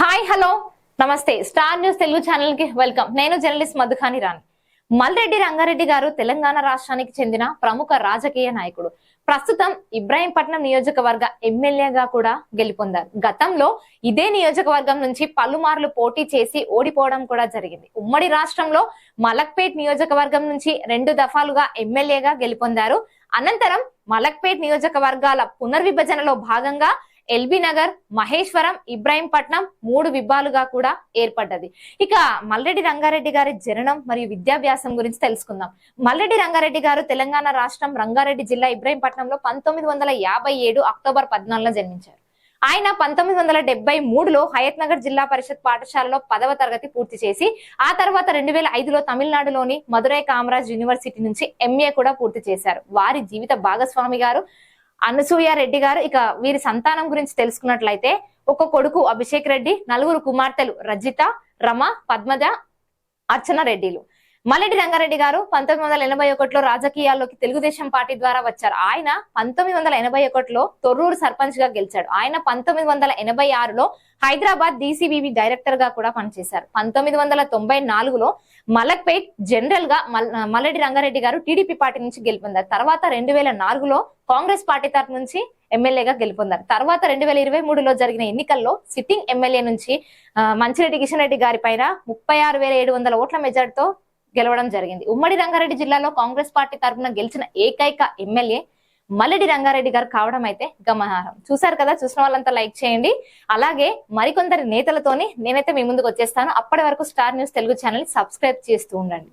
Hi hello. నమస్తే. Star news Telugu ఛానల్కి welcome. నేను జర్నలిస్ట్ మధుఖాని రాణి. మల్రెడ్డి రంగారెడ్డి గారు తెలంగాణ రాష్ట్రానికి చెందిన ప్రముఖ రాజకీయ నాయకుడు. ప్రస్తుతం ఇబ్రాహీంపట్నం నియోజకవర్గ ఎమ్మెల్యేగా కూడా గెలుపొందారు. గతంలో ఇదే నియోజకవర్గం నుంచి పలుమార్లు పోటీ చేసి ఓడిపోవడం కూడా జరిగింది. ఉమ్మడి రాష్ట్రంలో మలక్పేట్ నియోజకవర్గం నుంచి రెండు దఫాలుగా ఎమ్మెల్యేగా గెలుపొందారు. అనంతరం మలక్పేట్ నియోజకవర్గాల పునర్విభజనలో భాగంగా ఎల్బీ నగర్ మహేశ్వరం ఇబ్రాహీంపట్నం మూడు విభాలుగా కూడా ఏర్పడ్డది. ఇక మల్లెడి రంగారెడ్డి గారి జననం మరియు విద్యాభ్యాసం గురించి తెలుసుకుందాం. మల్లెడి రంగారెడ్డి గారు తెలంగాణ రాష్ట్రం రంగారెడ్డి జిల్లా ఇబ్రాహీంపట్నంలో పంతొమ్మిది వందల యాభై ఏడు అక్టోబర్ పద్నాలుగులో జన్మించారు. ఆయన పంతొమ్మిది వందల డెబ్బై మూడులో హయత్ నగర్ జిల్లా పరిషత్ పాఠశాలలో పదవ తరగతి పూర్తి చేసి ఆ తర్వాత రెండు వేల ఐదులో తమిళనాడులోని మదురై కామరాజ్ యూనివర్సిటీ నుంచి ఎంఏ కూడా పూర్తి చేశారు. వారి జీవిత భాగస్వామి గారు అనసూయ రెడ్డి గారు ఇక వీరి సంతానం గురించి తెలుసుకున్నట్లయితే ఒక కొడుకు అభిషేక్ రెడ్డి నలుగురు కుమార్తెలు రజిత రమ పద్మజ అర్చన రెడ్డిలు. మల్లెడ్డి రంగారెడ్డి గారు పంతొమ్మిది వందల ఎనభై ఒకటిలో రాజకీయాల్లోకి తెలుగుదేశం పార్టీ ద్వారా వచ్చారు. ఆయన పంతొమ్మిది వందల ఎనభై ఒకటిలో తొర్రూరు సర్పంచ్గా గెలిచాడు. ఆయన పంతొమ్మిది వందల ఎనభై ఆరులో హైదరాబాద్ డీసీబీబీ డైరెక్టర్గా కూడా పనిచేశారు. పంతొమ్మిది వందల తొంభై నాలుగులో మలక్పేట్ జనరల్గా మల్- మల్లెడ్డి రంగారెడ్డి గారు టీడీపీ పార్టీ నుంచి గెలుపొందారు. తర్వాత రెండు వేల నాలుగులో కాంగ్రెస్ పార్టీ తరఫు నుంచి ఎమ్మెల్యేగా గెలుపొందారు. తర్వాత రెండు వేల ఇరవై మూడులో జరిగిన ఎన్నికల్లో సిట్టింగ్ ఎమ్మెల్యే నుంచి మంచిరెడ్డి కిషన్ రెడ్డి గారి పైన ముప్పై ఆరు వేల ఏడు వందల ఓట్ల మెజార్టీతో గెలవడం జరిగింది. ఉమ్మడి రంగారెడ్డి జిల్లాలో కాంగ్రెస్ పార్టీ తరఫున గెలిచిన ఏకైక ఎమ్మెల్యే మల్లెడి రంగారెడ్డి గారు కావడం అయితే గమనార్హం. చూసారు కదా? చూసిన వాళ్ళంతా లైక్ చేయండి. అలాగే మరికొందరి నేతలతోని నేనైతే మీ ముందుకు వచ్చేస్తాను. అప్పటి వరకు star news Telugu channel subscribe చేస్తూ ఉండండి.